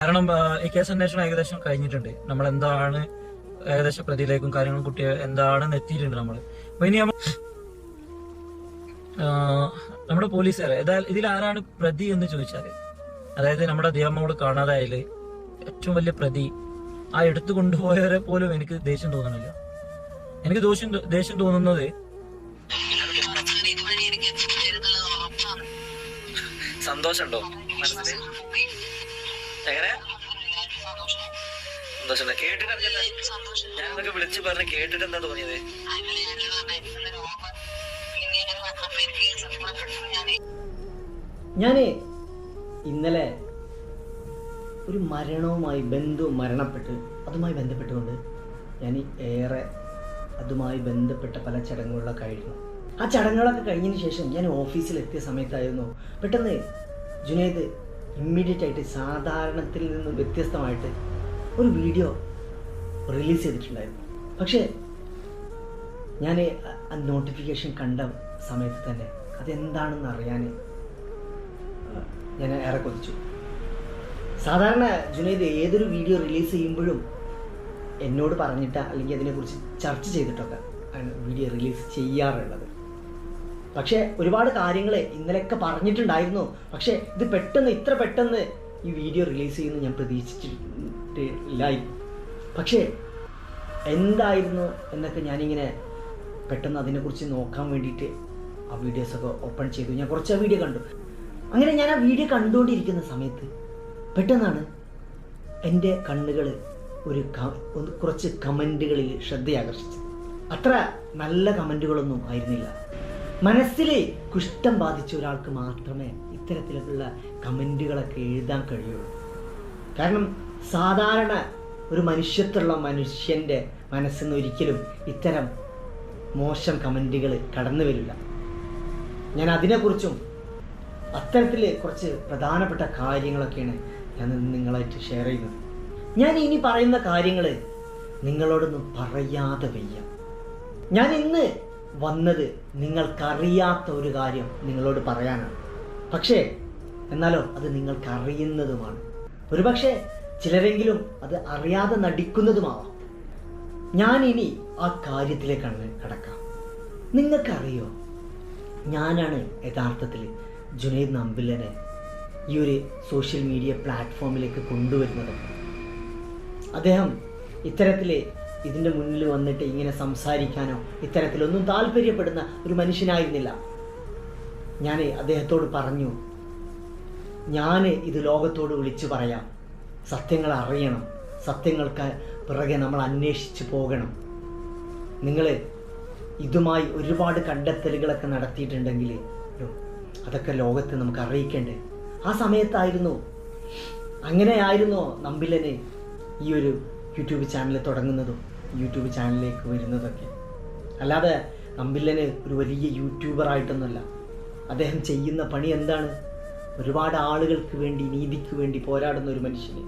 കാരണം ഈ കേസ് അന്വേഷണം ഏകദേശം കഴിഞ്ഞിട്ടുണ്ട്. നമ്മൾ എന്താണ് ഏകദേശം പ്രതിയിലേക്കും കാര്യങ്ങളും കുട്ടിയെ എന്താണെന്ന് എത്തിയിട്ടുണ്ട് നമ്മൾ അപ്പൊ ഇനി നമ്മൾ നമ്മുടെ ഏതായാലും ഇതിൽ ആരാണ് പ്രതി എന്ന് ചോദിച്ചാൽ അതായത് നമ്മുടെ ദേവമ്മോട് കാണാതായാൽ ഏറ്റവും വലിയ പ്രതി ആ എടുത്തു കൊണ്ടുപോയവരെ പോലും എനിക്ക് ദേഷ്യം തോന്നണില്ല. എനിക്ക് ദോഷം ദേഷ്യം തോന്നുന്നത് സന്തോഷമുണ്ടോ മനസ്സിൽ എങ്ങനെ? സന്തോഷം കേട്ടിട്ട് ഞാൻ വിളിച്ചു പറഞ്ഞ് കേട്ടിട്ട് എന്താ തോന്നിയത് ഇന്നലെ ഒരു മരണവുമായി ബന്ധു മരണപ്പെട്ട് അതുമായി ബന്ധപ്പെട്ടുകൊണ്ട് ഞാൻ ഏറെ അതുമായി ബന്ധപ്പെട്ട പല ചടങ്ങുകളിലൊക്കെ ആയിരുന്നു. ആ ചടങ്ങുകളൊക്കെ കഴിഞ്ഞതിന് ശേഷം ഞാൻ ഓഫീസിൽ എത്തിയ സമയത്തായിരുന്നു. പെട്ടെന്ന് ജുനൈദ് ഇമ്മീഡിയറ്റ് ആയിട്ട് സാധാരണത്തിൽ നിന്ന് വ്യത്യസ്തമായിട്ട് ഒരു വീഡിയോ റിലീസ് ചെയ്തിട്ടുണ്ടായിരുന്നു. പക്ഷേ ഞാൻ നോട്ടിഫിക്കേഷൻ കണ്ട സമയത്ത് തന്നെ അതെന്താണെന്ന് അറിയാൻ ഞാൻ ഏറെ കൊതിച്ചു. സാധാരണ ജുനൈദ് ഏതൊരു വീഡിയോ റിലീസ് ചെയ്യുമ്പോഴും എന്നോട് പറഞ്ഞിട്ട് അല്ലെങ്കിൽ അതിനെക്കുറിച്ച് ചർച്ച ചെയ്തിട്ടൊക്കെ ആണ് വീഡിയോ റിലീസ് ചെയ്യാറുള്ളത്. പക്ഷേ ഒരുപാട് കാര്യങ്ങൾ ഇന്നലെയൊക്കെ പറഞ്ഞിട്ടുണ്ടായിരുന്നു. പക്ഷേ ഇത് പെട്ടെന്ന് ഇത്ര പെട്ടെന്ന് ഈ വീഡിയോ റിലീസ് ചെയ്യുമെന്ന് ഞാൻ പ്രതീക്ഷിച്ചിട്ടില്ലായി പക്ഷേ എന്തായിരുന്നു എന്നൊക്കെ ഞാനിങ്ങനെ പെട്ടെന്ന് അതിനെക്കുറിച്ച് നോക്കാൻ വേണ്ടിയിട്ട് ആ വീഡിയോസൊക്കെ ഓപ്പൺ ചെയ്തു. ഞാൻ കുറച്ച് ആ വീഡിയോ കണ്ടു. അങ്ങനെ ഞാൻ ആ വീഡിയോ കണ്ടുകൊണ്ടിരിക്കുന്ന സമയത്ത് പെട്ടെന്നാണ് എന്റെ കണ്ണുകൾ ഒരു കുറച്ച് കമന്റുകളിൽ ശ്രദ്ധയാകർഷിച്ചത്. അത്ര നല്ല കമന്റുകളൊന്നും ആയിരുന്നില്ല. മനസ്സിൽ കുഷ്ഠം ബാധിച്ച ഒരാൾക്ക് മാത്രമേ ഇത്തരത്തിലുള്ള കമന്റുകളൊക്കെ എഴുതാൻ കഴിയുള്ളൂ. കാരണം സാധാരണ ഒരു മനുഷ്യത്തുള്ള മനുഷ്യന്റെ മനസ്സിന്ന് ഒരിക്കലും ഇത്തരം മോശം കമന്റുകൾ കടന്നു വരില്ല. ഞാൻ അതിനെക്കുറിച്ചും അത്തരത്തിൽ കുറച്ച് പ്രധാനപ്പെട്ട കാര്യങ്ങളൊക്കെയാണ് ഞാൻ നിങ്ങളായിട്ട് ഷെയർ ചെയ്യുന്നത്. ഞാൻ ഇനി പറയുന്ന കാര്യങ്ങൾ നിങ്ങളോടൊന്നും പറയാതെ വയ്യ. ഞാൻ ഇന്ന് വന്നത് നിങ്ങൾക്കറിയാത്ത ഒരു കാര്യം നിങ്ങളോട് പറയാനാണ്. പക്ഷേ എന്നാലോ അത് നിങ്ങൾക്കറിയുന്നതുമാണ്. ഒരുപക്ഷെ ചിലരെങ്കിലും അത് അറിയാതെ നടിക്കുന്നതുമാവാം. ഞാൻ ഇനി ആ കാര്യത്തിലേക്കാണ് കടക്കാം. നിങ്ങൾക്കറിയോ? ഞാനാണ് യഥാർത്ഥത്തിൽ ജുനൈദ് നമ്പിലനെ ഈ ഒരു സോഷ്യൽ മീഡിയ പ്ലാറ്റ്ഫോമിലേക്ക് കൊണ്ടുവരുന്നത്. അദ്ദേഹം ഇത്തരത്തിൽ ഇതിന്റെ മുന്നിൽ വന്നിട്ട് ഇങ്ങനെ സംസാരിക്കാനോ ഇത്തരത്തിലൊന്നും താല്പര്യപ്പെടുന്ന ഒരു മനുഷ്യനായിരുന്നില്ല. ഞാൻ അദ്ദേഹത്തോട് പറഞ്ഞു ഞാൻ ഇത് ലോകത്തോട് വിളിച്ചു പറയാം. സത്യങ്ങൾ അറിയണം. സത്യങ്ങൾക്ക് പിറകെ നമ്മൾ അന്വേഷിച്ച് പോകണം. നിങ്ങൾ ഇതുമായി ഒരുപാട് കണ്ടെത്തലുകളൊക്കെ നടത്തിയിട്ടുണ്ടെങ്കിൽ അതൊക്കെ ലോകത്ത് നമുക്ക് അറിയിക്കണ്ടേ? ആ സമയത്തായിരുന്നു അങ്ങനെയായിരുന്നോ നമ്പിലന് ഈ ഒരു യൂട്യൂബ് ചാനൽ തുടങ്ങുന്നതും യൂട്യൂബ് ചാനലിലേക്ക് വരുന്നതൊക്കെ. അല്ലാതെ അമ്പില്ലന് ഒരു വലിയ യൂട്യൂബറായിട്ടൊന്നുമല്ല അദ്ദേഹം ചെയ്യുന്ന പണി എന്താണ്? ഒരുപാട് ആളുകൾക്ക് വേണ്ടി നീതിക്ക് വേണ്ടി പോരാടുന്ന ഒരു മനുഷ്യന്.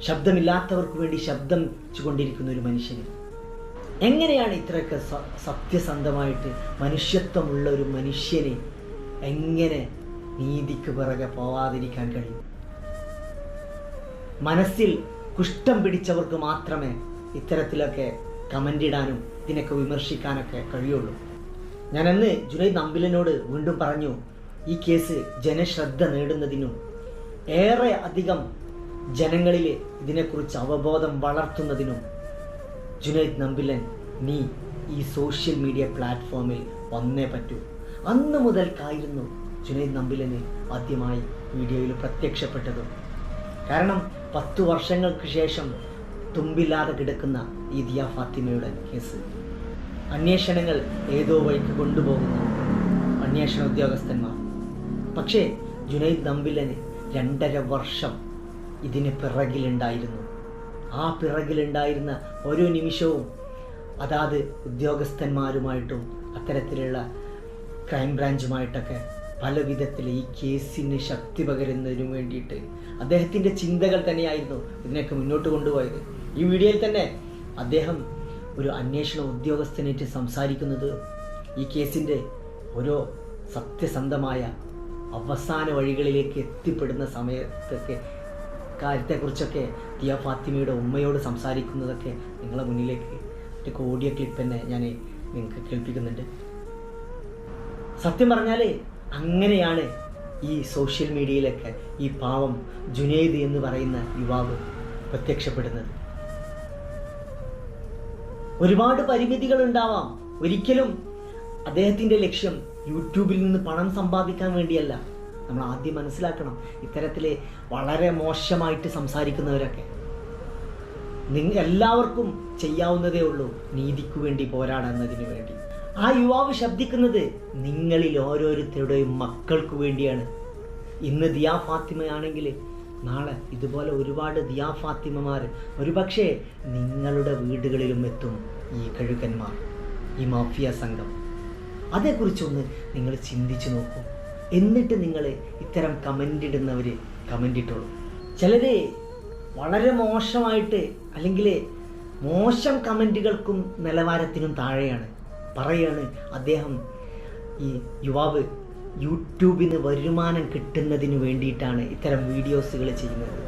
ശബ്ദമില്ലാത്തവർക്ക് വേണ്ടി ശബ്ദം കൊണ്ടിരിക്കുന്ന ഒരു മനുഷ്യന്. എങ്ങനെയാണ് ഇത്രയൊക്കെ സത്യസന്ധമായിട്ട് മനുഷ്യത്വമുള്ള ഒരു മനുഷ്യനെ എങ്ങനെ നീതിക്ക് പിറകെ പോവാതിരിക്കാൻ കഴിയും? മനസ്സിൽ കുഷ്ഠം പിടിച്ചവർക്ക് മാത്രമേ ഇത്തരത്തിലൊക്കെ കമന്റ് ഇടാനും ഇതിനൊക്കെ വിമർശിക്കാനൊക്കെ കഴിയുള്ളൂ. ഞാൻ അന്ന് ജുനൈദ് നമ്പിലിനോട് വീണ്ടും പറഞ്ഞു ഈ കേസ് ജനശ്രദ്ധ നേടുന്നതിനും ഏറെ അധികം ജനങ്ങളിൽ ഇതിനെക്കുറിച്ച് അവബോധം വളർത്തുന്നതിനും ജുനൈദ് നമ്പിലൻ നീ ഈ സോഷ്യൽ മീഡിയ പ്ലാറ്റ്ഫോമിൽ വന്നേ പറ്റൂ. അന്ന് മുതൽക്കായിരുന്നു ജുനൈദ് നമ്പിലന് ആദ്യമായി വീഡിയോയിൽ പ്രത്യക്ഷപ്പെട്ടത്. കാരണം പത്തു വർഷങ്ങൾക്ക് ശേഷം തുമ്പില്ലാതെ കിടക്കുന്ന ഈ ദിയ ഫാത്തിമയുടെ കേസ്. അന്വേഷണങ്ങൾ ഏതോ വഴിക്ക് കൊണ്ടുപോകുന്നു. അന്വേഷണ ഉദ്യോഗസ്ഥന്മാർ. പക്ഷേ ജുനൈദ് നമ്പിലന് രണ്ടര വർഷം ഇതിന് പിറകിലുണ്ടായിരുന്നു. ആ പിറകിലുണ്ടായിരുന്ന ഓരോ നിമിഷവും അതാത് ഉദ്യോഗസ്ഥന്മാരുമായിട്ടും അത്തരത്തിലുള്ള ക്രൈം ബ്രാഞ്ചുമായിട്ടൊക്കെ പല വിധത്തിൽ ഈ കേസിന് ശക്തി പകരുന്നതിനു വേണ്ടിയിട്ട് അദ്ദേഹത്തിന്റെ ചിന്തകൾ തന്നെയായിരുന്നു ഇതിനൊക്കെ മുന്നോട്ട് കൊണ്ടുപോയത്. ഈ വീഡിയോയിൽ തന്നെ അദ്ദേഹം ഒരു അന്വേഷണ ഉദ്യോഗസ്ഥനേറ്റ് സംസാരിക്കുന്നത് ഈ കേസിന്റെ ഓരോ സത്യസന്ധമായ അവസാന വഴികളിലേക്ക് എത്തിപ്പെടുന്ന സമയത്തൊക്കെ കാര്യത്തെക്കുറിച്ചൊക്കെ തിയ ഫാത്തിമയുടെ ഉമ്മയോട് സംസാരിക്കുന്നതൊക്കെ നിങ്ങളെ മുന്നിലേക്ക് ഒരു ഓഡിയോ ക്ലിപ്പ് തന്നെ ഞാൻ നിങ്ങൾക്ക് കേൾപ്പിക്കുന്നുണ്ട്. സത്യം പറഞ്ഞാൽ അങ്ങനെയാണ് ഈ സോഷ്യൽ മീഡിയയിലൊക്കെ ഈ പാവം ജുനൈദ് എന്ന് പറയുന്ന യുവാവ് പ്രത്യക്ഷപ്പെടുന്നത്. ഒരുപാട് പരിമിതികൾ ഉണ്ടാവാം. ഒരിക്കലും അദ്ദേഹത്തിന്റെ ലക്ഷ്യം യൂട്യൂബിൽ നിന്ന് പണം സമ്പാദിക്കാൻ വേണ്ടിയല്ല. നമ്മൾ ആദ്യം മനസ്സിലാക്കണം ഇത്തരത്തിലെ വളരെ മോശമായിട്ട് സംസാരിക്കുന്നവരൊക്കെ. നിങ്ങൾ എല്ലാവർക്കും ചെയ്യാവുന്നതേ ഉള്ളൂ. നീതിക്ക് വേണ്ടി പോരാടുന്നതിന് വേണ്ടി. ആ യുവാവ് ശബ്ദിക്കുന്നത് നിങ്ങളിൽ ഓരോരുത്തരുടെയും മക്കൾക്ക് വേണ്ടിയാണ്. ഇന്ന് ദിയാ ഫാത്തിമയാണെങ്കിൽ നാളെ ഇതുപോലെ ഒരുപാട് ദിയാ ഫാത്തിമമാർ ഒരുപക്ഷെ നിങ്ങളുടെ വീടുകളിലും എത്തും ഈ കഴുകന്മാർ ഈ മാഫിയ സംഘം. അതേക്കുറിച്ചൊന്ന് നിങ്ങൾ ചിന്തിച്ചു നോക്കൂ. എന്നിട്ട് നിങ്ങൾ ഇത്തരം കമന്റ് ഇടുന്നവർ കമന്റ് ഇട്ടോളൂ ചിലർ വളരെ മോശമായിട്ട് അല്ലെങ്കിൽ മോശം കമന്റുകൾക്കും നിലവാരത്തിനും താഴെയാണ്. പറയാണ് അദ്ദേഹം. ഈ യുവാവ് യൂട്യൂബിന് വരുമാനം കിട്ടുന്നതിന് വേണ്ടിയിട്ടാണ് ഇത്തരം വീഡിയോസുകൾ ചെയ്യുന്നത്.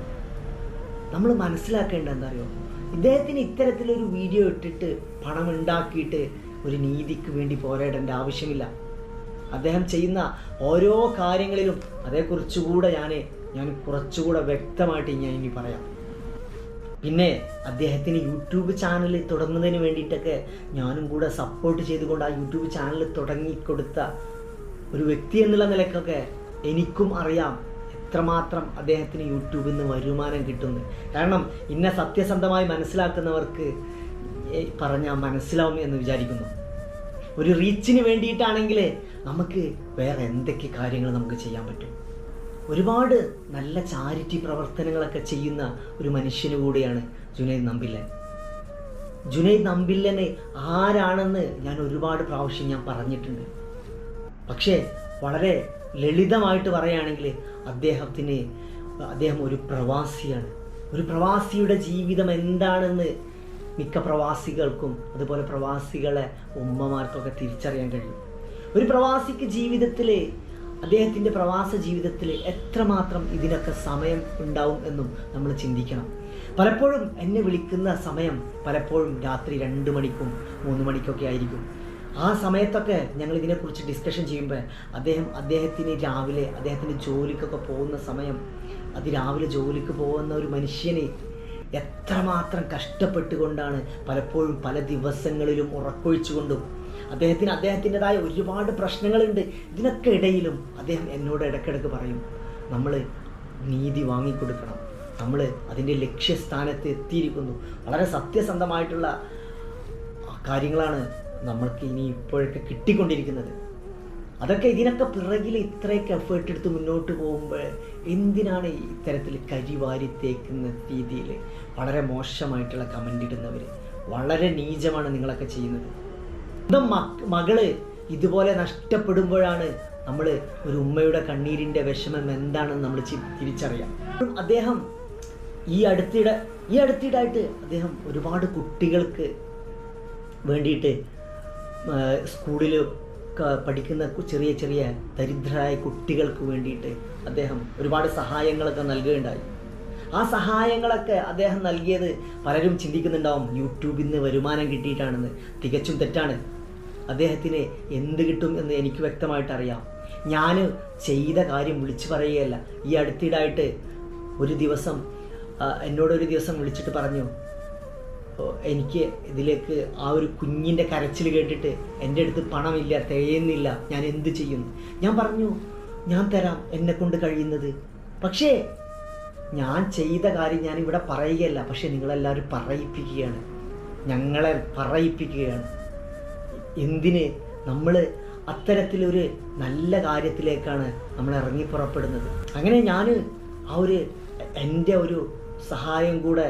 നമ്മൾ മനസ്സിലാക്കേണ്ട എന്താ അറിയോ ഇദ്ദേഹത്തിന് ഇത്തരത്തിലൊരു വീഡിയോ ഇട്ടിട്ട് പണം ഉണ്ടാക്കിയിട്ട് ഒരു നീതിക്ക് വേണ്ടി പോരാടേണ്ട ആവശ്യമില്ല. അദ്ദേഹം ചെയ്യുന്ന ഓരോ കാര്യങ്ങളിലും അതേക്കുറിച്ചുകൂടെ ഞാൻ ഞാൻ കുറച്ചുകൂടെ വ്യക്തമായിട്ട് ഞാൻ ഇനി പറയാം. പിന്നെ അദ്ദേഹത്തിന് യൂട്യൂബ് ചാനൽ തുടങ്ങുന്നതിന് വേണ്ടിയിട്ടൊക്കെ ഞാനും കൂടെ സപ്പോർട്ട് ചെയ്തുകൊണ്ട് ആ യൂട്യൂബ് ചാനൽ തുടങ്ങിക്കൊടുത്ത ഒരു വ്യക്തി എന്നുള്ള നിലക്കൊക്കെ എനിക്കും അറിയാം എത്രമാത്രം അദ്ദേഹത്തിന് യൂട്യൂബിൽ നിന്ന് വരുമാനം കിട്ടുന്നു. കാരണം ഇന്നെ സത്യസന്ധമായി മനസ്സിലാക്കുന്നവർക്ക് പറഞ്ഞാൽ മനസ്സിലാവും എന്ന് വിചാരിക്കുന്നു. ഒരു റീച്ചിന് വേണ്ടിയിട്ടാണെങ്കിൽ നമുക്ക് വേറെ എന്തൊക്കെ കാര്യങ്ങൾ നമുക്ക് ചെയ്യാൻ പറ്റും. ഒരുപാട് നല്ല ചാരിറ്റി പ്രവർത്തനങ്ങളൊക്കെ ചെയ്യുന്ന ഒരു മനുഷ്യന് കൂടിയാണ് ജുനൈദ് നമ്പില്ലൻ. ജുനൈദ് നമ്പില്ലനെ ആരാണെന്ന് ഞാൻ ഒരുപാട് പ്രാവശ്യം ഞാൻ പറഞ്ഞിട്ടുണ്ട്. പക്ഷേ വളരെ ലളിതമായിട്ട് പറയുകയാണെങ്കിൽ അദ്ദേഹത്തിന് അദ്ദേഹം ഒരു പ്രവാസിയാണ്. ഒരു പ്രവാസിയുടെ ജീവിതം എന്താണെന്ന് മിക്ക പ്രവാസികൾക്കും അതുപോലെ പ്രവാസികളെ ഉമ്മമാർക്കൊക്കെ തിരിച്ചറിയാൻ കഴിയും. ഒരു പ്രവാസിക്ക് ജീവിതത്തിൽ അദ്ദേഹത്തിന്റെ പ്രവാസ ജീവിതത്തിൽ എത്രമാത്രം ഇതിനൊക്കെ സമയം ഉണ്ടാവും എന്നും നമ്മൾ ചിന്തിക്കണം. പലപ്പോഴും എന്നെ വിളിക്കുന്ന സമയം പലപ്പോഴും രാത്രി രണ്ട് മണിക്കും മൂന്ന് മണിക്കൊക്കെ ആയിരിക്കും. ആ സമയത്തൊക്കെ ഞങ്ങൾ ഇതിനെക്കുറിച്ച് ഡിസ്കഷൻ ചെയ്യുമ്പോൾ അദ്ദേഹം അദ്ദേഹത്തിന് രാവിലെ അദ്ദേഹത്തിന്റെ ജോലിക്കൊക്കെ പോകുന്ന സമയം അത് രാവിലെ ജോലിക്ക് പോകുന്ന ഒരു മനുഷ്യനെ എത്രമാത്രം കഷ്ടപ്പെട്ടുകൊണ്ടാണ് പലപ്പോഴും പല ദിവസങ്ങളിലും ഉറക്കൊഴിച്ചുകൊണ്ടും അദ്ദേഹത്തിന് അദ്ദേഹത്തിന്റെതായ ഒരുപാട് പ്രശ്നങ്ങളുണ്ട്. ഇതിനൊക്കെ ഇടയിലും അദ്ദേഹം എന്നോട് ഇടയ്ക്കിടയ്ക്ക് പറയും നമ്മൾ നീതി വാങ്ങിക്കൊടുക്കണം. നമ്മൾ അതിന്റെ ലക്ഷ്യസ്ഥാനത്ത് എത്തിയിരിക്കുന്നു. വളരെ സത്യസന്ധമായിട്ടുള്ള കാര്യങ്ങളാണ് നമ്മൾക്ക് ഇനി ഇപ്പോഴൊക്കെ കിട്ടിക്കൊണ്ടിരിക്കുന്നത്. അതൊക്കെ ഇതിനൊക്കെ പിറകിൽ ഇത്രയൊക്കെ എഫേർട്ട് എടുത്ത് മുന്നോട്ട് പോകുമ്പോൾ എന്തിനാണ് ഇത്തരത്തിൽ കരിവാരി തേക്കുന്ന രീതിയിൽ വളരെ മോശമായിട്ടുള്ള കമന്റ് ഇടുന്നവർ വളരെ നീചമാണ് നിങ്ങളൊക്കെ ചെയ്യുന്നത്. മകൾ ഇതുപോലെ നഷ്ടപ്പെടുമ്പോഴാണ് നമ്മൾ ഒരു ഉമ്മയുടെ കണ്ണീരിന്റെ വിഷമം എന്താണെന്ന് നമ്മൾ തിരിച്ചറിയാം. അദ്ദേഹം ഈ അടുത്തിടെ ഈ അടുത്തിടായിട്ട് അദ്ദേഹം ഒരുപാട് കുട്ടികൾക്ക് വേണ്ടിയിട്ട് സ്കൂളിൽ പഠിക്കുന്ന ചെറിയ ചെറിയ ദരിദ്രരായ കുട്ടികൾക്ക് വേണ്ടിയിട്ട് അദ്ദേഹം ഒരുപാട് സഹായങ്ങളൊക്കെ നൽകുകയുണ്ടായി. ആ സഹായങ്ങളൊക്കെ അദ്ദേഹം നൽകിയത് പലരും ചിന്തിക്കുന്നുണ്ടാവും യൂട്യൂബിൽ നിന്ന് വരുമാനം കിട്ടിയിട്ടാണെന്ന് തികച്ചും തെറ്റാണ്. അദ്ദേഹത്തിന് എന്ത് കിട്ടും എന്ന് എനിക്ക് വ്യക്തമായിട്ടറിയാം. ഞാൻ ചെയ്ത കാര്യം വിളിച്ചു പറയുകയല്ല. ഈ അടുത്തിടായിട്ട് ഒരു ദിവസം എന്നോടൊരു ദിവസം വിളിച്ചിട്ട് പറഞ്ഞു എനിക്ക് ഇതിലേക്ക് ആ ഒരു കുഞ്ഞിന്റെ കരച്ചിൽ കേട്ടിട്ട് എന്റെ അടുത്ത് പണമില്ല തികയുന്നില്ല. ഞാൻ എന്ത് ചെയ്യും? ഞാൻ പറഞ്ഞു ഞാൻ തരാം എന്നെ കൊണ്ട് കഴിയുന്നത്. പക്ഷേ ഞാൻ ചെയ്ത കാര്യം ഞാൻ ഇവിടെ പറയുകയല്ല. പക്ഷേ നിങ്ങളെല്ലാവരും പറയിപ്പിക്കുകയാണ്. ഞങ്ങളെ പറയിപ്പിക്കുകയാണ്. എന്തിന് നമ്മൾ അത്തരത്തിലൊരു നല്ല കാര്യത്തിലേക്കാണ് നമ്മൾ ഇറങ്ങി പുറപ്പെടുന്നത്. അങ്ങനെ ഞാൻ ആ ഒരു എന്റെ ഒരു സഹായം കൂടെ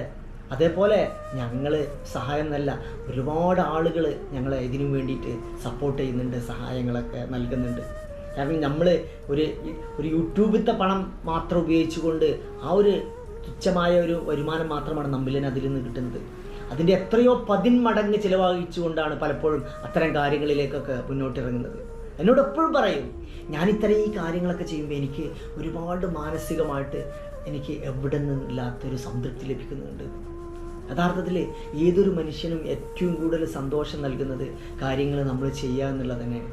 അതേപോലെ ഞങ്ങൾ സഹായം നല്ല ഒരുപാട് ആളുകൾ ഞങ്ങളെ ഇതിനു വേണ്ടിയിട്ട് സപ്പോർട്ട് ചെയ്യുന്നുണ്ട് സഹായങ്ങളൊക്കെ നൽകുന്നുണ്ട്. കാരണം നമ്മൾ ഒരു ഒരു യൂട്യൂബിലത്തെ പണം മാത്രം ഉപയോഗിച്ചുകൊണ്ട് ആ ഒരു തുച്ഛമായ ഒരു വരുമാനം മാത്രമാണ് നമ്മളിന് അതിൽ നിന്ന് കിട്ടുന്നത്. അതിന്റെ എത്രയോ പതിന്മടങ്ങ് ചിലവഴിച്ചുകൊണ്ടാണ് പലപ്പോഴും അത്തരം കാര്യങ്ങളിലേക്കൊക്കെ മുന്നോട്ടിറങ്ങുന്നത്. എന്നോട് എപ്പോഴും പറയും ഞാൻ ഇത്തരം ഈ കാര്യങ്ങളൊക്കെ ചെയ്യുമ്പോൾ എനിക്ക് ഒരുപാട് മാനസികമായിട്ട് എനിക്ക് എവിടെ നിന്നില്ലാത്തൊരു സംതൃപ്തി ലഭിക്കുന്നുണ്ട്. യഥാർത്ഥത്തിൽ ഏതൊരു മനുഷ്യനും ഏറ്റവും കൂടുതൽ സന്തോഷം നൽകുന്നത് കാര്യങ്ങൾ നമ്മൾ ചെയ്യുക എന്നുള്ളത് തന്നെയാണ്.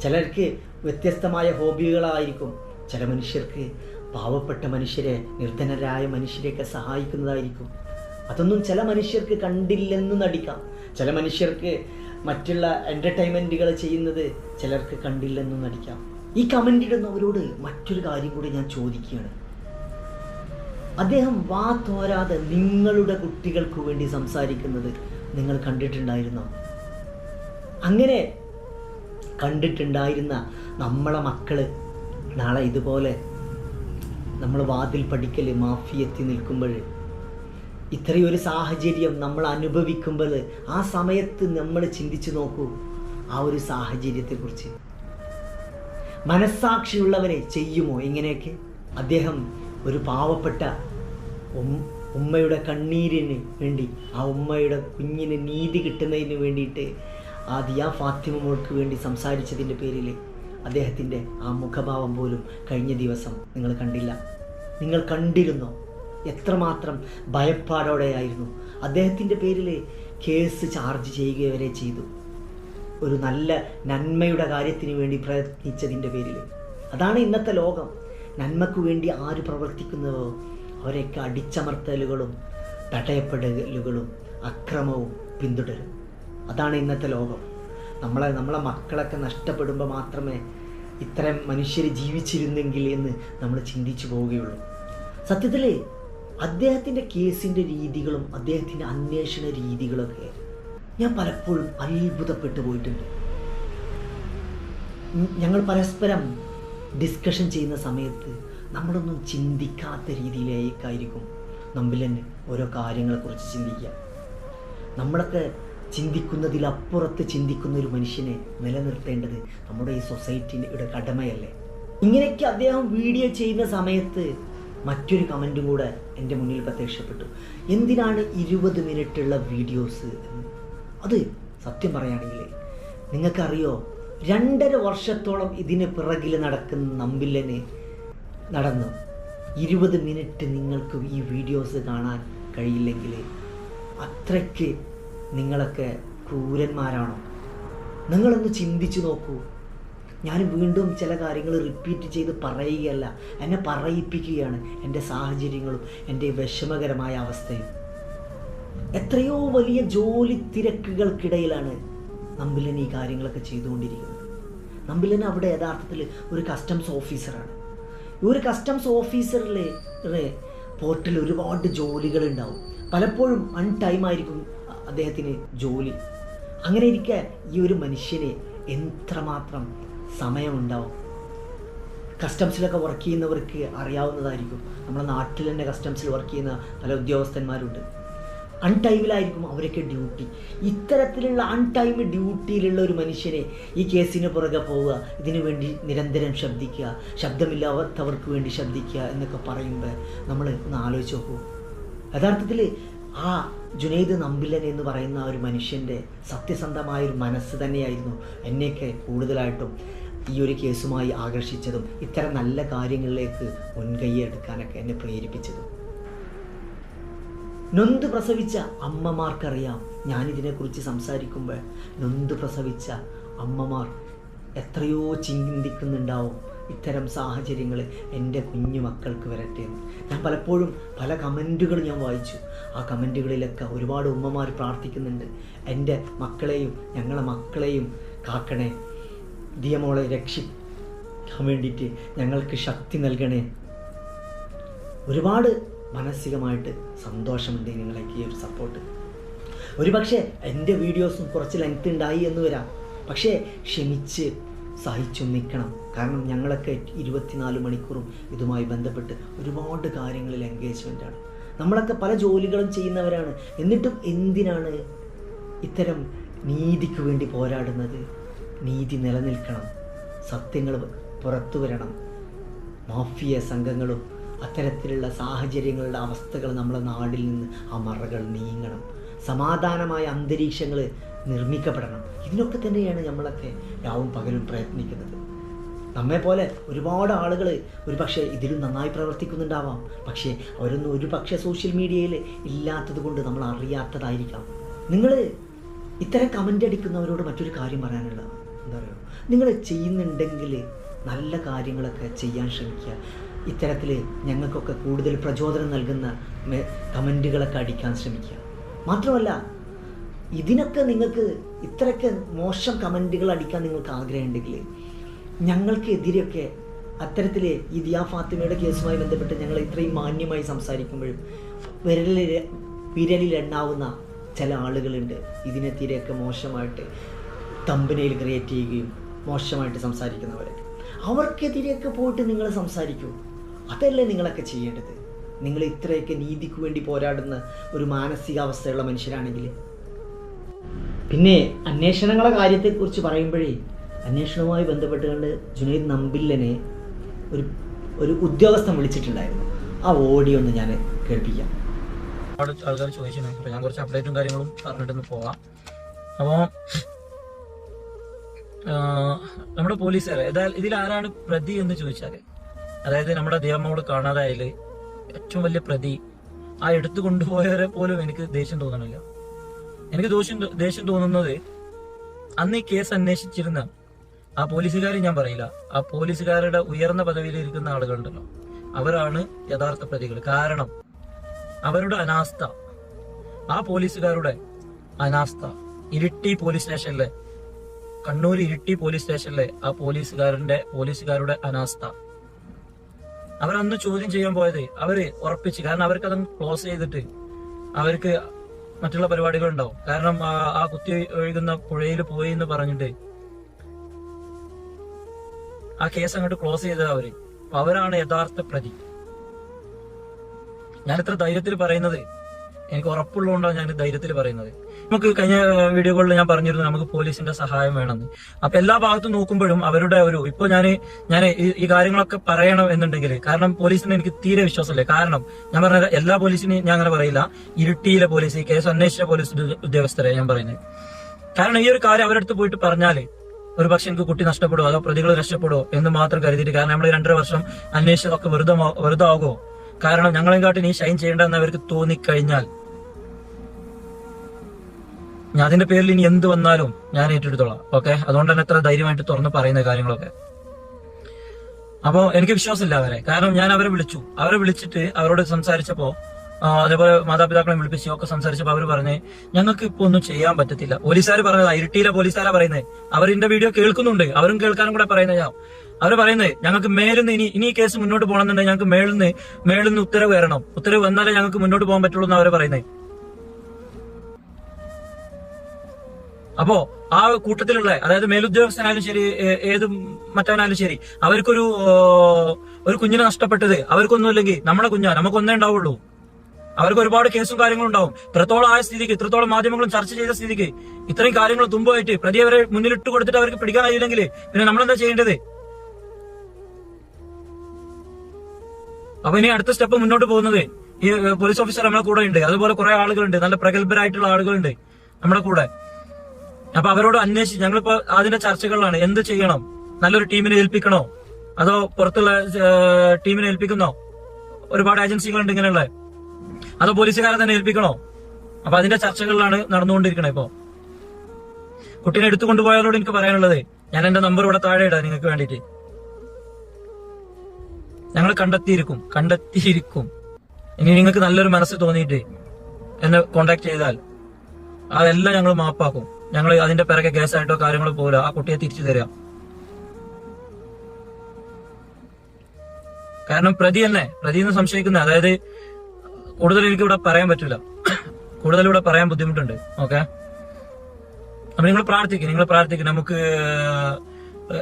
ചിലർക്ക് വ്യത്യസ്തമായ ഹോബികളായിരിക്കും. ചില മനുഷ്യർക്ക് പാവപ്പെട്ട മനുഷ്യരെ നിർധനരായ മനുഷ്യരെയൊക്കെ സഹായിക്കുന്നതായിരിക്കും. അതൊന്നും ചില മനുഷ്യർക്ക് കണ്ടില്ലെന്ന് നടിക്കാം. ചില മനുഷ്യർക്ക് മറ്റുള്ള എന്റർടൈൻമെന്റുകൾ ചെയ്യുന്നത് ചിലർക്ക് കണ്ടില്ലെന്ന് നടിക്കാം. ഈ കമന്റ് ഇടുന്നവരോട് മറ്റൊരു കാര്യം കൂടി ഞാൻ ചോദിക്കുകയാണ്. അദ്ദേഹം വാ തോരാതെ നിങ്ങളുടെ കുട്ടികൾക്ക് വേണ്ടി സംസാരിക്കുന്നത് നിങ്ങൾ കണ്ടിട്ടുണ്ടായിരുന്നോ? അങ്ങനെ കണ്ടിട്ടുണ്ടായിരുന്ന നമ്മളെ മക്കൾ നാളെ ഇതുപോലെ നമ്മൾ വാതിൽ പഠിക്കൽ മാഫി എത്തി നിൽക്കുമ്പോൾ ഇത്രയൊരു സാഹചര്യം നമ്മൾ അനുഭവിക്കുമ്പോൾ ആ സമയത്ത് നമ്മൾ ചിന്തിച്ചു നോക്കൂ ആ ഒരു സാഹചര്യത്തെക്കുറിച്ച്. മനസ്സാക്ഷിയുള്ളവരെ ചെയ്യുമോ ഇങ്ങനെയൊക്കെ? അദ്ദേഹം ഒരു പാവപ്പെട്ട ഉമ്മയുടെ കണ്ണീരിന് വേണ്ടി ആ ഉമ്മയുടെ കുഞ്ഞിന് നീതി കിട്ടുന്നതിന് വേണ്ടിയിട്ട് ആ ദിയാ ഫാത്തിമ മോൾക്ക് വേണ്ടി സംസാരിച്ചതിന്റെ പേരിൽ അദ്ദേഹത്തിന്റെ ആ മുഖഭാവം പോലും കഴിഞ്ഞ ദിവസം നിങ്ങൾ കണ്ടില്ല. നിങ്ങൾ കണ്ടിരുന്നോ? എത്രമാത്രം ഭയപ്പാടോടെയായിരുന്നു. അദ്ദേഹത്തിന്റെ പേരിൽ കേസ് ചാർജ് ചെയ്യുക വരെ ചെയ്തു. ഒരു നല്ല നന്മയുടെ കാര്യത്തിന് വേണ്ടി പ്രയത്നിച്ചതിന്റെ പേരിൽ അതാണ് ഇന്നത്തെ ലോകം. നന്മക്ക് വേണ്ടി ആര് പ്രവർത്തിക്കുന്നതോ അവരെയൊക്കെ അടിച്ചമർത്തലുകളും തടയപ്പെടലുകളും അക്രമവും പിന്തുടരും. അതാണ് ഇന്നത്തെ ലോകം. നമ്മളെ നമ്മളെ മക്കളൊക്കെ നഷ്ടപ്പെടുമ്പോൾ മാത്രമേ ഇത്തരം മനുഷ്യർ ജീവിച്ചിരുന്നെങ്കിൽ എന്ന് നമ്മൾ ചിന്തിച്ചു പോവുകയുള്ളൂ. സത്യത്തിൽ അദ്ദേഹത്തിന്റെ കേസിന്റെ രീതികളും അദ്ദേഹത്തിന്റെ അന്വേഷണ രീതികളൊക്കെ ഞാൻ പലപ്പോഴും അത്ഭുതപ്പെട്ടു പോയിട്ടുണ്ട്. ഞങ്ങൾ പരസ്പരം ഡിസ്കഷൻ ചെയ്യുന്ന സമയത്ത് നമ്മളൊന്നും ചിന്തിക്കാത്ത രീതിയിലേക്കായിരിക്കും നമ്മിൽ ഓരോ കാര്യങ്ങളെക്കുറിച്ച് ചിന്തിക്കുക. നമ്മളൊക്കെ ചിന്തിക്കുന്നതിലപ്പുറത്ത് ചിന്തിക്കുന്ന ഒരു മനുഷ്യനെ നിലനിർത്തേണ്ടത് നമ്മുടെ ഈ സൊസൈറ്റിയുടെ കടമയല്ലേ? ഇങ്ങനെയൊക്കെ അദ്ദേഹം വീഡിയോ ചെയ്യുന്ന സമയത്ത് മറ്റൊരു കമന്റും കൂടെ എന്റെ മുന്നിൽ പ്രത്യക്ഷപ്പെട്ടു. എന്തിനാണ് ഇരുപത് മിനിറ്റുള്ള വീഡിയോസ് അത് സത്യം പറയുകയാണെങ്കിൽ നിങ്ങൾക്കറിയോ രണ്ടര വർഷത്തോളം ഇതിന് പിറകിൽ നടക്കുന്ന നമ്പില്ലന് നടന്നു. ഇരുപത് മിനിറ്റ് നിങ്ങൾക്ക് ഈ വീഡിയോസ് കാണാൻ കഴിയില്ലെങ്കിൽ അത്രയ്ക്ക് നിങ്ങളൊക്കെ ക്രൂരന്മാരാണോ? നിങ്ങളൊന്ന് ചിന്തിച്ചു നോക്കൂ. ഞാൻ വീണ്ടും ചില കാര്യങ്ങൾ റിപ്പീറ്റ് ചെയ്ത് പറയുകയല്ല. എന്നെ പറയിപ്പിക്കുകയാണ് എന്റെ സാഹചര്യങ്ങളും എന്റെ വിഷമകരമായ അവസ്ഥയും. എത്രയോ വലിയ ജോലി തിരക്കുകൾക്കിടയിലാണ് നമ്പിലൻ ഈ കാര്യങ്ങളൊക്കെ ചെയ്തുകൊണ്ടിരിക്കുന്നത്. നമ്പിലൻ അവിടെ യഥാർത്ഥത്തിൽ ഒരു കസ്റ്റംസ് ഓഫീസറാണ് ഒരു കസ്റ്റംസ് ഓഫീസറിലെ പോർട്ടിൽ ഒരുപാട് ജോലികൾ ഉണ്ടാവും പലപ്പോഴും അൺടൈം ആയിരിക്കും അദ്ദേഹത്തിന് ജോലി. അങ്ങനെ ഇരിക്കെ ഈ ഒരു മനുഷ്യനെ എത്രമാത്രം സമയമുണ്ടാവും. കസ്റ്റംസിലൊക്കെ വർക്ക് ചെയ്യുന്നവർക്ക് അറിയാവുന്നതായിരിക്കും. നമ്മുടെ നാട്ടിൽ തന്നെ കസ്റ്റംസിൽ വർക്ക് ചെയ്യുന്ന പല ഉദ്യോഗസ്ഥന്മാരുണ്ട്. അൺടൈമിലായിരിക്കും അവരൊക്കെ ഡ്യൂട്ടി ഇത്തരത്തിലുള്ള അൺടൈം ഡ്യൂട്ടിയിലുള്ള ഒരു മനുഷ്യനെ ഈ കേസിന് പുറകെ പോവുക ഇതിനു വേണ്ടി നിരന്തരം ശബ്ദിക്കുക ശബ്ദമില്ലാത്തവർക്ക് വേണ്ടി ശബ്ദിക്കുക എന്നൊക്കെ പറയുമ്പോൾ നമ്മൾ ഒന്ന് ആലോചിച്ച് നോക്കൂ. യഥാർത്ഥത്തിൽ ആ ജുനൈദ് നമ്പിലൻ എന്ന് പറയുന്ന ഒരു മനുഷ്യന്റെ സത്യസന്ധമായ ഒരു മനസ്സ് തന്നെയായിരുന്നു എന്നെയൊക്കെ കൂടുതലായിട്ടും. ഈ ഒരു കേസുമായി ആകർഷിച്ചതും ഇത്തരം നല്ല കാര്യങ്ങളിലേക്ക് മുൻകൈയ്യെടുക്കാനൊക്കെ എന്നെ പ്രേരിപ്പിച്ചതും. നൊന്ത് പ്രസവിച്ച അമ്മമാർക്കറിയാം ഞാനിതിനെക്കുറിച്ച് സംസാരിക്കുമ്പോൾ നൊന്ത് പ്രസവിച്ച അമ്മമാർ എത്രയോ ചിന്തിക്കുന്നുണ്ടാവും ഇത്തരം സാഹചര്യങ്ങൾ എന്റെ കുഞ്ഞു മക്കൾക്ക് വരട്ടെ ഞാൻ പലപ്പോഴും പല കമന്റുകൾ ഞാൻ വായിച്ചു. ആ കമന്റുകളിലൊക്കെ ഒരുപാട് ഉമ്മമാർ പ്രാർത്ഥിക്കുന്നുണ്ട്. എന്റെ മക്കളെയും ഞങ്ങളെ മക്കളെയും കാക്കണേ ദിയമോളെ രക്ഷിക്കാൻ വേണ്ടിയിട്ട് ഞങ്ങൾക്ക് ശക്തി നൽകണേ. ഒരുപാട് മാനസികമായിട്ട് സന്തോഷമുണ്ട് നിങ്ങളേക്ക് ഈ ഒരു സപ്പോർട്ട് ഒരുപക്ഷെ എന്റെ വീഡിയോസും കുറച്ച് ലെങ്ത് ഉണ്ടായി എന്ന് വരാം. പക്ഷേ ക്ഷമിച്ച് സഹിച്ചു നിൽക്കണം. കാരണം ഞങ്ങളൊക്കെ ഇരുപത്തിനാല് മണിക്കൂറും ഇതുമായി ബന്ധപ്പെട്ട് ഒരുപാട് കാര്യങ്ങളിൽ എൻഗേജ്മെന്റ് ആണ്. നമ്മളൊക്കെ പല ജോലികളും ചെയ്യുന്നവരാണ്. എന്നിട്ടും എന്തിനാണ് ഇത്തരം നീതിക്ക് വേണ്ടി പോരാടുന്നത്? നീതി നിലനിൽക്കണം. സത്യങ്ങൾ പുറത്തു വരണം. മാഫിയ സംഘങ്ങളും അത്തരത്തിലുള്ള സാഹചര്യങ്ങളുടെ അവസ്ഥകൾ നമ്മുടെ നാടിൽ നിന്ന് ആ മറകൾ നീങ്ങണം. സമാധാനമായ അന്തരീക്ഷങ്ങൾ നിർമ്മിക്കപ്പെടണം. ഇതിനൊക്കെ തന്നെയാണ് നമ്മളൊക്കെ രാവും പകലും പ്രയത്നിക്കുന്നത്. നമ്മെ പോലെ ഒരുപാട് ആളുകൾ ഒരു പക്ഷേ ഇതിലും നന്നായി പ്രവർത്തിക്കുന്നുണ്ടാവാം. പക്ഷേ അവരൊന്നും ഒരു പക്ഷേ സോഷ്യൽ മീഡിയയിൽ ഇല്ലാത്തത് കൊണ്ട് നമ്മൾ അറിയാത്തതായിരിക്കാം. നിങ്ങൾ ഇത്തരം കമന്റ് അടിക്കുന്നവരോട് മറ്റൊരു കാര്യം പറയാനുള്ളത്. എന്താ പറയുക നിങ്ങൾ ചെയ്യുന്നുണ്ടെങ്കിൽ നല്ല കാര്യങ്ങളൊക്കെ ചെയ്യാൻ ശ്രമിക്കുക. ഇത്തരത്തിൽ ഞങ്ങൾക്കൊക്കെ കൂടുതൽ പ്രചോദനം നൽകുന്ന കമന്റുകളൊക്കെ അടിക്കാൻ ശ്രമിക്കുക. മാത്രമല്ല ഇതിനൊക്കെ നിങ്ങൾക്ക് ഇത്രയ്ക്ക് മോശം കമന്റുകൾ അടിക്കാൻ നിങ്ങൾക്ക് ആഗ്രഹമുണ്ടെങ്കിൽ ഞങ്ങൾക്കെതിരെയൊക്കെ അത്തരത്തിൽ ഈ ദിയാ ഫാത്തിമയുടെ കേസുമായി ബന്ധപ്പെട്ട് ഞങ്ങൾ ഇത്രയും മാന്യമായി സംസാരിക്കുമ്പോഴും വിരലിൽ എണ്ണാവുന്ന ചില ആളുകളുണ്ട്. ഇതിനെതിരെയൊക്കെ മോശമായിട്ട് തമ്പനയിൽ ക്രിയേറ്റ് ചെയ്യുകയും മോശമായിട്ട് സംസാരിക്കുന്നവരെ. അവർക്കെതിരെയൊക്കെ പോയിട്ട് നിങ്ങൾ സംസാരിക്കൂ. അതല്ലേ നിങ്ങളൊക്കെ ചെയ്യേണ്ടത്? നിങ്ങൾ ഇത്രയൊക്കെ നീതിക്ക് വേണ്ടി പോരാടുന്ന ഒരു മാനസികാവസ്ഥയുള്ള മനുഷ്യരാണെങ്കിൽ. പിന്നെ അന്വേഷണങ്ങളെ കാര്യത്തെക്കുറിച്ച് പറയുമ്പോഴേ അന്വേഷണവുമായി ബന്ധപ്പെട്ടുകൊണ്ട് ജുനൈദ് നമ്പില്ലനെ ഒരു ഒരു ഉദ്യോഗസ്ഥൻ വിളിച്ചിട്ടുണ്ടായിരുന്നു. ആ ഓഡിയോ ഒന്ന് ഞാൻ കേൾപ്പിക്കാം. ആൾക്കാർ ചോദിച്ചിരുന്നു അപ്പോൾ ഞാൻ കുറച്ച് അപ്ഡേറ്റും കാര്യങ്ങളും പറഞ്ഞിട്ടൊന്ന് പോവാം അപ്പോ നമ്മുടെ പോലീസുകാരെ ഇതിൽ ആരാണ് പ്രതി എന്ന് ചോദിച്ചാൽ അതായത് നമ്മുടെ ദേവമ്മോട് കാണാതായാൽ ഏറ്റവും വലിയ പ്രതി ആ എടുത്തു കൊണ്ടുപോയവരെ പോലും എനിക്ക് ദേഷ്യം തോന്നണില്ല. എനിക്ക് ദോഷം ദേഷ്യം തോന്നുന്നത് അന്ന് ഈ കേസ് അന്വേഷിച്ചിരുന്ന ആ പോലീസുകാരെ ഞാൻ പറയില്ല. ആ പോലീസുകാരുടെ ഉയർന്ന പദവിയിൽ ഇരിക്കുന്ന ആളുകളുണ്ടല്ലോ. അവരാണ് യഥാർത്ഥ പ്രതികൾ. കാരണം അവരുടെ അനാസ്ഥ ആ പോലീസുകാരുടെ അനാസ്ഥ ഇരിട്ടി പോലീസ് സ്റ്റേഷനിലെ കണ്ണൂർ ഇരിട്ടി പോലീസ് സ്റ്റേഷനിലെ ആ പോലീസുകാരന്റെ പോലീസുകാരുടെ അനാസ്ഥ. അവരന്ന് ചോദ്യം ചെയ്യാൻ പോയത് അവർ ഉറപ്പിച്ച് കാരണം അവർക്ക് അതങ്ങ് ക്ലോസ് ചെയ്തിട്ട് അവർക്ക് മറ്റുള്ള പരിപാടികൾ ഉണ്ടാവും കാരണം ആ- കുത്തി ഒഴുകുന്ന പുഴയിൽ പോയി എന്ന് പറഞ്ഞിട്ട് ആ കേസ് അങ്ങോട്ട് ക്ലോസ് ചെയ്തത് അവർ. അവരാണ് യഥാർത്ഥ പ്രതി. ഞാൻ ഇത്ര ധൈര്യത്തിൽ പറയുന്നത് എനിക്ക് ഉറപ്പുള്ളതുകൊണ്ടാണ് ഞാൻ ധൈര്യത്തിൽ പറയുന്നത്. നമുക്ക് കഴിഞ്ഞ വീഡിയോകളിൽ ഞാൻ പറഞ്ഞിരുന്നു നമുക്ക് പോലീസിന്റെ സഹായം വേണമെന്ന്. അപ്പൊ എല്ലാ ഭാഗത്തും നോക്കുമ്പോഴും അവരുടെ ഒരു ഇപ്പൊ ഞാൻ ഞാൻ ഈ കാര്യങ്ങളൊക്കെ പറയണം എന്നുണ്ടെങ്കിൽ കാരണം പോലീസിന് എനിക്ക് തീരെ വിശ്വാസമില്ല. കാരണം ഞാൻ പറഞ്ഞ എല്ലാ പോലീസിനെയും ഞാൻ അങ്ങനെ പറയില്ല. ഇരുട്ടിയിലെ പോലീസ് കേസ് അന്വേഷിച്ച പോലീസ് ഉദ്യോഗസ്ഥരെ ഞാൻ പറയുന്നത്. കാരണം ഈ ഒരു കാര്യം അവരുടെ അടുത്ത് പോയിട്ട് പറഞ്ഞാൽ ഒരു പക്ഷെ എനിക്ക് കുട്ടി നഷ്ടപ്പെടുമോ അതോ പ്രതികൾ രക്ഷപ്പെടുമോ എന്ന് മാത്രം കരുതിയിട്ട് കാരണം നമ്മൾ രണ്ടര വർഷം അന്വേഷിച്ചതൊക്കെ വെറുതെ വെറുതെ ആകുമോ കാരണം ഞങ്ങളെക്കാട്ടി നീ ഷൈൻ ചെയ്യേണ്ടെന്ന് അവർക്ക് തോന്നിക്കഴിഞ്ഞാൽ. ഞാൻ അതിന്റെ പേരിൽ ഇനി എന്ത് വന്നാലും ഞാൻ ഏറ്റെടുത്തോളാം. ഓക്കെ അതുകൊണ്ട് തന്നെ എത്ര ധൈര്യമായിട്ട് തുറന്ന് പറയുന്ന കാര്യങ്ങളൊക്കെ. അപ്പോ എനിക്ക് വിശ്വാസമില്ല അവരെ. കാരണം ഞാൻ അവരെ വിളിച്ചു. അവരെ വിളിച്ചിട്ട് അവരോട് സംസാരിച്ചപ്പോ അതേപോലെ മാതാപിതാക്കളെ വിളിപ്പിച്ചു ഒക്കെ സംസാരിച്ചപ്പോ അവർ പറഞ്ഞേ ഞങ്ങൾക്ക് ഇപ്പൊ ഒന്നും ചെയ്യാൻ പറ്റത്തില്ല. പോലീസുകാർ പറഞ്ഞത് ഇരിട്ടിയിലെ പോലീസുകാരാ പറയുന്നത് എന്റെ വീഡിയോ കേൾക്കുന്നുണ്ട്. അവരും കേൾക്കാനും കൂടെ ഞാൻ. അവർ പറയുന്നത് ഞങ്ങൾക്ക് മേലിന്ന് ഇനി ഇനി കേസ് മുന്നോട്ട് പോകണമെന്നുണ്ടെങ്കിൽ ഞങ്ങൾക്ക് മേളിന്ന് മേളിന്ന് ഉത്തരവ് വരണം. ഉത്തരവ് വന്നാലേ ഞങ്ങൾക്ക് മുന്നോട്ട് പോകാൻ പറ്റുള്ളൂ എന്ന് അവർ പറയുന്നത് അപ്പോ ആ കൂട്ടത്തിലുള്ള അതായത് മേലുദ്യോഗസ്ഥനായാലും ശരി ഏത് മറ്റവനായാലും ശരി അവർക്കൊരു ഒരു കുഞ്ഞിനെ നഷ്ടപ്പെട്ടത് അവർക്കൊന്നുമില്ലെങ്കിൽ നമ്മളെ കുഞ്ഞാ നമുക്കൊന്നേ ഉണ്ടാവുള്ളൂ. അവർക്ക് ഒരുപാട് കേസും കാര്യങ്ങളും ഉണ്ടാവും. ഇത്രത്തോളം ആയ സ്ഥിതിക്ക് ഇത്രത്തോളം മാധ്യമങ്ങളും ചർച്ച ചെയ്ത സ്ഥിതിക്ക് ഇത്രയും കാര്യങ്ങൾ തുമ്പായിട്ട് പ്രതി അവരെ മുന്നിലിട്ട് കൊടുത്തിട്ട് അവർക്ക് പിടിക്കാൻ കഴിയില്ലെങ്കിൽ പിന്നെ നമ്മളെന്താ ചെയ്യേണ്ടത്? അപ്പൊ ഇനി അടുത്ത സ്റ്റെപ്പ് മുന്നോട്ട് പോകുന്നത് ഈ പോലീസ് ഓഫീസർ നമ്മളെ കൂടെ ഉണ്ട്. അതുപോലെ കുറെ ആളുകളുണ്ട്. നല്ല പ്രഗത്ഭരായിട്ടുള്ള ആളുകളുണ്ട് നമ്മുടെ കൂടെ. അപ്പൊ അവരോട് അന്വേഷിച്ച് ഞങ്ങളിപ്പോ അതിന്റെ ചർച്ചകളിലാണ്. എന്ത് ചെയ്യണം? നല്ലൊരു ടീമിനെ ഏൽപ്പിക്കണോ? അതോ പുറത്തുള്ള ടീമിനെ ഏൽപ്പിക്കുന്നോ? ഒരുപാട് ഏജൻസികളുണ്ട് ഇങ്ങനെയുള്ള. അതോ പോലീസുകാരെ തന്നെ ഏൽപ്പിക്കണോ? അപ്പൊ അതിന്റെ ചർച്ചകളിലാണ് നടന്നുകൊണ്ടിരിക്കണേ ഇപ്പോ. കുട്ടീനെ എടുത്തു കൊണ്ടുപോയാലോട് എനിക്ക് പറയാനുള്ളത് ഞാൻ എന്റെ നമ്പർ ഇവിടെ താഴെ ഇടാം നിങ്ങൾക്ക് വേണ്ടിയിട്ട്. ഞങ്ങൾ കണ്ടെത്തിയിരിക്കും കണ്ടെത്തിയിരിക്കും. ഇനി നിങ്ങൾക്ക് നല്ലൊരു മനസ്സ് തോന്നിയിട്ട് എന്നെ കോണ്ടാക്ട് ചെയ്താൽ അതെല്ലാം ഞങ്ങൾ മാപ്പാക്കും. ഞങ്ങൾ അതിന്റെ പിറകെ കേസായിട്ടോ കാര്യങ്ങളോ പോകില്ല ആ കുട്ടിയെ തിരിച്ചു തരാം. കാരണം പ്രതി തന്നെ പ്രതി എന്ന് സംശയിക്കുന്ന. അതായത് കൂടുതൽ എനിക്ക് ഇവിടെ പറയാൻ പറ്റില്ല കൂടുതൽ ഇവിടെ പറയാൻ ബുദ്ധിമുട്ടുണ്ട്. ഓക്കെ അപ്പൊ നിങ്ങൾ പ്രാർത്ഥിക്കും നിങ്ങൾ പ്രാർത്ഥിക്കും. നമുക്ക്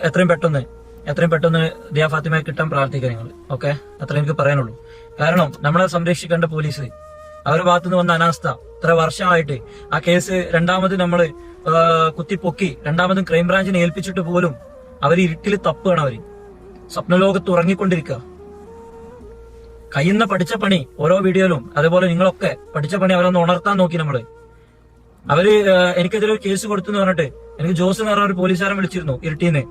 എത്രയും പെട്ടെന്ന് എത്രയും പെട്ടെന്ന് ദിയ ഫാത്തിമയെ കിട്ടാൻ പ്രാർത്ഥിക്കുക നിങ്ങൾ. ഓക്കെ അത്ര എനിക്ക് പറയാനുള്ളൂ. കാരണം നമ്മളെ സംരക്ഷിക്കേണ്ട പോലീസ് അവരുടെ ഭാഗത്തുനിന്ന് വന്ന അനാസ്ഥ ഇത്ര വർഷമായിട്ട് ആ കേസ് രണ്ടാമത് നമ്മൾ കുത്തിപ്പൊക്കി രണ്ടാമതും ക്രൈംബ്രാഞ്ചിനെ ഏൽപ്പിച്ചിട്ട് പോലും അവർ ഇരുട്ടിൽ തപ്പുകയാണ് അവർ സ്വപ്നലോകത്ത് ഉറങ്ങിക്കൊണ്ടിരിക്കുക. കയ്യുന്ന പഠിച്ച പണി ഓരോ വീഡിയോയിലും അതുപോലെ നിങ്ങളൊക്കെ പഠിച്ച പണി അവരൊന്ന് ഉണർത്താൻ നോക്കി നമ്മൾ. അവർ എനിക്കെതിരെ ഒരു കേസ് കൊടുത്തു എന്ന് പറഞ്ഞിട്ട് എനിക്ക് ജോസ് എന്ന് പറഞ്ഞ ഒരു പോലീസുകാരൻ വിളിച്ചിരുന്നു ഇരുട്ടീന്ന്.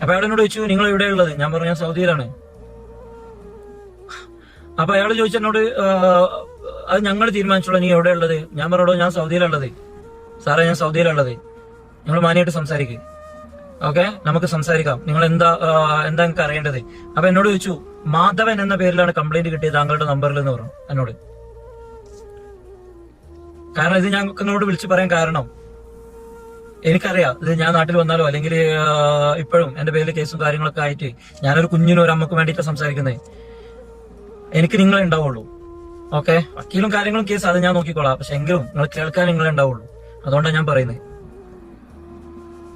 അപ്പൊ അയാൾ എന്നോട് ചോദിച്ചു നിങ്ങൾ എവിടെയുള്ളത് ഞാൻ പറഞ്ഞു ഞാൻ സൗദിയിലാണ്. അപ്പൊ അയാൾ ചോദിച്ചു എന്നോട് അത് ഞങ്ങൾ തീരുമാനിച്ചോളൂ. നീ എവിടെ ഉള്ളത് ഞാൻ പറഞ്ഞോ ഞാൻ സൗദിയിലുള്ളത് സാറേ ഞാൻ സൗദിയിലുള്ളത് നിങ്ങൾ മാനിയായിട്ട് സംസാരിക്കും. ഓക്കെ നമുക്ക് സംസാരിക്കാം. നിങ്ങൾ എന്താ എന്താ നിങ്ങൾക്ക് അറിയേണ്ടത്? അപ്പൊ എന്നോട് ചോദിച്ചു മാധവൻ എന്ന പേരിലാണ് കംപ്ലൈന്റ് കിട്ടിയത് താങ്കളുടെ നമ്പറിൽ എന്ന് പറഞ്ഞു. എന്നോട്. കാരണം ഇത് ഞാൻ നിങ്ങളോട് വിളിച്ചു പറയാൻ കാരണം എനിക്കറിയാം ഇത് ഞാൻ നാട്ടിൽ വന്നാലോ അല്ലെങ്കിൽ ഇപ്പോഴും എന്റെ പേരിൽ കേസും കാര്യങ്ങളൊക്കെ ആയിട്ട് ഞാനൊരു കുഞ്ഞിനും ഒരു അമ്മയ്ക്ക് വേണ്ടിയിട്ട് സംസാരിക്കുന്നത് എനിക്ക് നിങ്ങളെ ഉണ്ടാവുള്ളൂ. ഓക്കെ വക്കീലും കാര്യങ്ങളും കേസ് അത് ഞാൻ നോക്കിക്കോളാം. പക്ഷെ എങ്കിലും നിങ്ങൾ കേൾക്കാൻ നിങ്ങളെ ഉണ്ടാവുള്ളൂ. അതുകൊണ്ടാണ് ഞാൻ പറയുന്നത്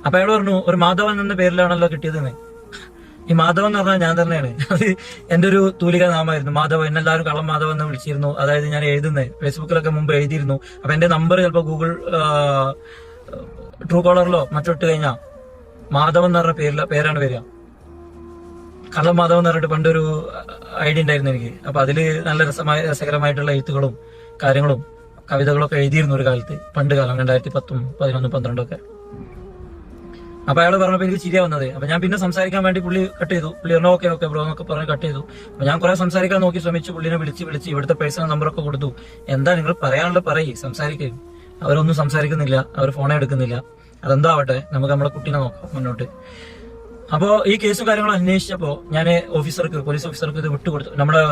അപ്പൊ അയാൾ പറഞ്ഞു ഒരു മാധവൻ എന്ന പേരിലാണല്ലോ കിട്ടിയതെന്ന്. ഈ മാധവൻ എന്ന് പറഞ്ഞാൽ ഞാൻ തന്നെയാണ്. അത് എന്റെ ഒരു തൂലിക നാമായിരുന്നു. മാധവൻ എന്നെല്ലാവരും കള്ളം മാധവൻ എന്ന് വിളിച്ചിരുന്നു. അതായത് ഞാൻ എഴുതുന്നത് ഫേസ്ബുക്കിലൊക്കെ മുമ്പ് എഴുതിയിരുന്നു. അപ്പൊ എന്റെ നമ്പർ ചിലപ്പോൾ ഗൂഗിൾ ട്രൂ കോളറിലോ മറ്റൊട്ട് കഴിഞ്ഞാൽ മാധവൻ എന്ന് പറഞ്ഞ പേരില പേരാണ് വരിക. കള്ളം മാധവൻ എന്ന് പറഞ്ഞിട്ട് പണ്ടൊരു ഐഡിയ ഉണ്ടായിരുന്നു എനിക്ക്. അപ്പൊ അതിൽ നല്ല രസമായ രസകരമായിട്ടുള്ള എഴുത്തുകളും കാര്യങ്ങളും കവിതകളൊക്കെ എഴുതിയിരുന്നു ഒരു കാലത്ത്. പണ്ട് കാലം രണ്ടായിരത്തി പത്തും പതിനൊന്നും പന്ത്രണ്ടൊക്കെ അപ്പൊ അയാൾ പറഞ്ഞപ്പോ എനിക്ക് ചിരിയാ വന്നത്. അപ്പൊ ഞാൻ പിന്നെ സംസാരിക്കാൻ വേണ്ടി പുള്ളി കട്ട് ചെയ്തു. പുള്ളി പറഞ്ഞു ഓക്കെ ഓക്കെ ബ്രോ എന്നൊക്കെ പറഞ്ഞ് കട്ട് ചെയ്തു. അപ്പൊ ഞാൻ കുറെ സംസാരിക്കാൻ നോക്കി ശ്രമിച്ചു. പുള്ളിനെ വിളിച്ച് വിളിച്ച് ഇവിടുത്തെ പേഴ്സണൽ നമ്പറൊക്കെ കൊടുത്തു. എന്താ നിങ്ങൾ പറയാനുള്ളത് പറയ് സംസാരിക്കും. അവരൊന്നും സംസാരിക്കുന്നില്ല. അവർ ഫോണേ എടുക്കുന്നില്ല. അതെന്താവട്ടെ നമുക്ക് നമ്മുടെ കുട്ടീനെ നോക്കാം മുന്നോട്ട്. അപ്പോ ഈ കേസും കാര്യങ്ങളും അന്വേഷിച്ചപ്പോ ഞാൻ ഓഫീസർക്ക് പോലീസ് ഓഫീസർക്ക് ഇത് വിട്ടുകൊടുത്തു നമ്മുടെ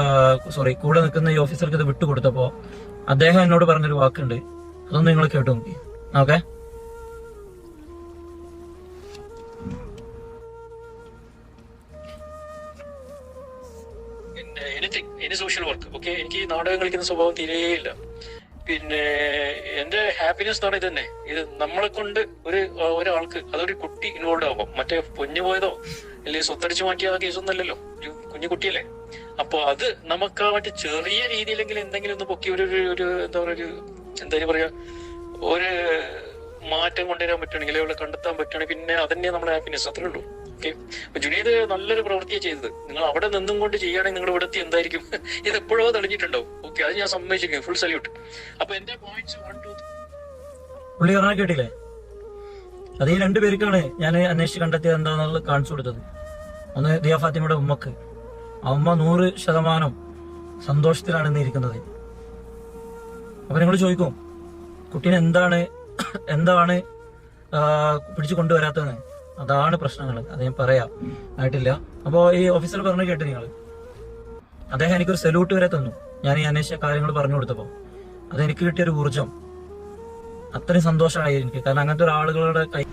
സോറി കൂടെ നിൽക്കുന്ന ഈ ഓഫീസർക്ക് ഇത് വിട്ടുകൊടുത്തപ്പോ അദ്ദേഹം എന്നോട് പറഞ്ഞൊരു വാക്കുണ്ട്. അതൊന്നും നിങ്ങൾ കേട്ടു നോക്കി. ഓക്കെ പിന്നെ anything any social work okay എനിക്ക് നാടകം കളിക്കുന്ന സ്വഭാവം തീരെയില്ല പിന്നെ എന്റെ ഹാപ്പിനെസ് എന്ന് പറയുന്നത് തന്നെ ഇത് നമ്മളെ കൊണ്ട് ഒരു ഒരാൾക്ക് അതൊരു കുട്ടി ഇൻവോൾവ് ആകും മറ്റേ പൊഞ്ഞു പോയതോ അല്ലെങ്കിൽ സ്വത്തടിച്ചു മാറ്റിയ കേസൊന്നും അല്ലല്ലോ. ഒരു കുഞ്ഞു കുട്ടിയല്ലേ. അപ്പൊ അത് നമുക്ക് മറ്റേ ചെറിയ രീതിയിലെങ്കിൽ എന്തെങ്കിലും ഒന്ന് പൊക്കി ഒരു ഒരു- ഒരു എന്താ പറയുക ഒരു എന്താ പറയാ ഒരു മാറ്റം കൊണ്ടുവരാൻ പറ്റുകയാണെങ്കിൽ അവളെ കണ്ടെത്താൻ പറ്റുകയാണെങ്കിൽ പിന്നെ അതന്നെ നമ്മുടെ ഹാപ്പിനെസ് അത്രേ ഉള്ളൂ. ഓക്കെ. അപ്പൊ ജുനീദ് നല്ലൊരു പ്രവൃത്തിയാണ് ചെയ്തത്. നിങ്ങൾ അവിടെ നിന്നും കൊണ്ട് ചെയ്യുകയാണെങ്കിൽ നിങ്ങളുടെ ഇവിടെ എന്തായിരിക്കും? ഇത് എപ്പോഴോ തെളിഞ്ഞിട്ടുണ്ടാവും. ഓക്കെ അത് ഞാൻ സമ്മതിച്ചിരിക്കും ഫുൾ സല്യൂട്ട്. അപ്പൊ എന്റെ പോയിന്റ്സ് വൺ ടു പുള്ളി പറഞ്ഞാൽ കേട്ടില്ലേ? അത് ഈ രണ്ടു പേർക്കാണ് ഞാൻ അന്വേഷിച്ച് കണ്ടെത്തിയത് എന്താണെന്നുള്ളത് കാണിച്ചു കൊടുത്തത്. ഒന്ന് ദിയ ഫാത്തിമയുടെ ഉമ്മക്ക്. ആ ഉമ്മ നൂറ് ശതമാനം സന്തോഷത്തിലാണ് ഇന്ന് ഇരിക്കുന്നത്. അപ്പൊ നിങ്ങൾ ചോദിക്കും കുട്ടീനെ എന്താണ് എന്താണ് പിടിച്ചു കൊണ്ടുവരാത്തതെന്ന്? അതാണ് പ്രശ്നങ്ങൾ. അത് ഞാൻ പറയാം. ആയിട്ടില്ല. അപ്പോ ഈ ഓഫീസർ പറഞ്ഞു കേട്ട് നിങ്ങൾ. അദ്ദേഹം എനിക്കൊരു സല്യൂട്ട് വരെ തന്നു. ഞാൻ ഈ അന്വേഷിച്ച കാര്യങ്ങൾ പറഞ്ഞു കൊടുത്തപ്പോ. അതെനിക്ക് കിട്ടിയൊരു ഊർജം അത്രയും സന്തോഷമായി എനിക്ക്. കാരണം അങ്ങനത്തെ ഒരാളുകളുടെ കൈ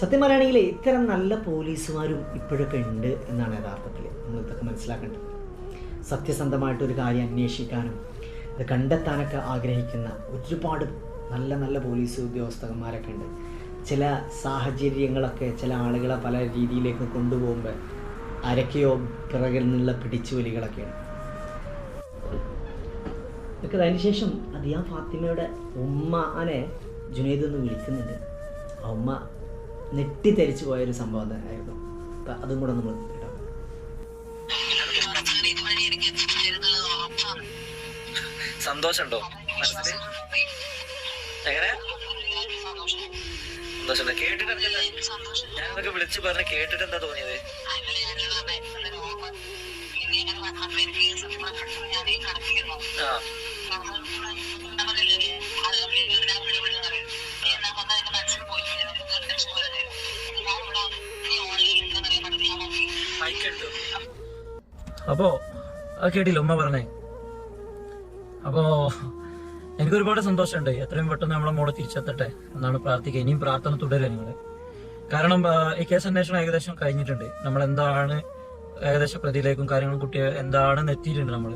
സത്യം പറയുകയാണെങ്കിൽ ഇത്തരം നല്ല പോലീസുമാരും ഇപ്പോഴൊക്കെ ഉണ്ട് എന്നാണ് യഥാർത്ഥത്തിൽ നമ്മൾ ഇതൊക്കെ മനസ്സിലാക്കേണ്ടത്. സത്യസന്ധമായിട്ട് ഒരു കാര്യം അന്വേഷിക്കാനും ഇത് കണ്ടെത്താനൊക്കെ ആഗ്രഹിക്കുന്ന ഒരുപാട് നല്ല നല്ല പോലീസ് ഉദ്യോഗസ്ഥന്മാരൊക്കെ ഉണ്ട്. ചില സാഹചര്യങ്ങളൊക്കെ ചില ആളുകളെ പല രീതിയിലേക്ക് കൊണ്ടുപോകുമ്പോൾ അരക്കയോ പിറകിൽ നിന്നുള്ള പിടിച്ചുവലികളൊക്കെയാണ്. ഒക്കെ അതിന് ശേഷം അതിയാ ഫാത്തിമയുടെ ഉമ്മാനെ ജുനൈദ് എന്ന് വിളിക്കുന്നുണ്ട്. ആ ഉമ്മ നെട്ടിത്തെരിച്ചു പോയൊരു സംഭവം തന്നെയായിരുന്നു അപ്പം അതും കൂടെ നമ്മൾ സന്തോഷമുണ്ടോ എങ്ങനെ? സന്തോഷം. കേട്ടിട്ട് ഞാനൊക്കെ വിളിച്ചു പറഞ്ഞ് കേട്ടിട്ട് എന്താ തോന്നിയത് അപ്പോ അത് കേട്ടില്ല? ഉമ്മ പറഞ്ഞേ. അപ്പോ എനിക്ക് ഒരുപാട് സന്തോഷമുണ്ട്. എത്രയും പെട്ടെന്ന് നമ്മളെ മോളെ തിരിച്ചെത്തട്ടെ എന്നാണ് പ്രാർത്ഥിക്കുക. ഇനിയും പ്രാർത്ഥന തുടരുക നിങ്ങൾ കാരണം ഈ കേസ് അന്വേഷണം ഏകദേശം കഴിഞ്ഞിട്ടുണ്ട്. നമ്മൾ എന്താണ് ഏകദേശം പ്രതിയിലേക്കും കാര്യങ്ങളും കുട്ടിയെ എന്താണെന്ന് എത്തിയിട്ടുണ്ട് നമ്മൾ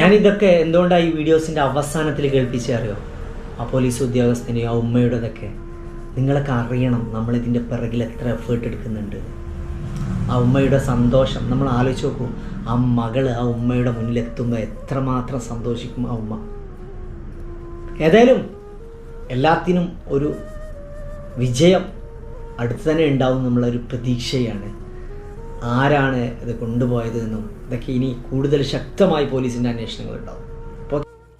ഞാൻ ഇതൊക്കെ എന്തുകൊണ്ടാണ് ഈ വീഡിയോസിന്റെ അവസാനത്തിൽ കേൾപ്പിച്ചറിയോ ആ പോലീസ് ഉദ്യോഗസ്ഥനെയോ ആ ഉമ്മയുടേതൊക്കെ നിങ്ങളൊക്കെ അറിയണം നമ്മൾ ഇതിന്റെ പിറകിൽ എത്ര എഫേർട്ട് എടുക്കുന്നുണ്ട്. ആ ഉമ്മയുടെ സന്തോഷം. നമ്മൾ ആലോചിച്ച് നോക്കൂ ആ മകൾ ആ ഉമ്മയുടെ മുന്നിൽ എത്തുമ്പോൾ എത്രമാത്രം സന്തോഷിക്കും ആ ഉമ്മ. ഏതായാലും എല്ലാത്തിനും ഒരു വിജയം അടുത്ത് തന്നെ ഉണ്ടാവും നമ്മളൊരു പ്രതീക്ഷയാണ്. ആരാണ് ഇത് കൊണ്ടുപോയത് എന്നും ഇതൊക്കെ ഇനി കൂടുതൽ ശക്തമായി പോലീസിന്റെ അന്വേഷണങ്ങൾ ഉണ്ടാവും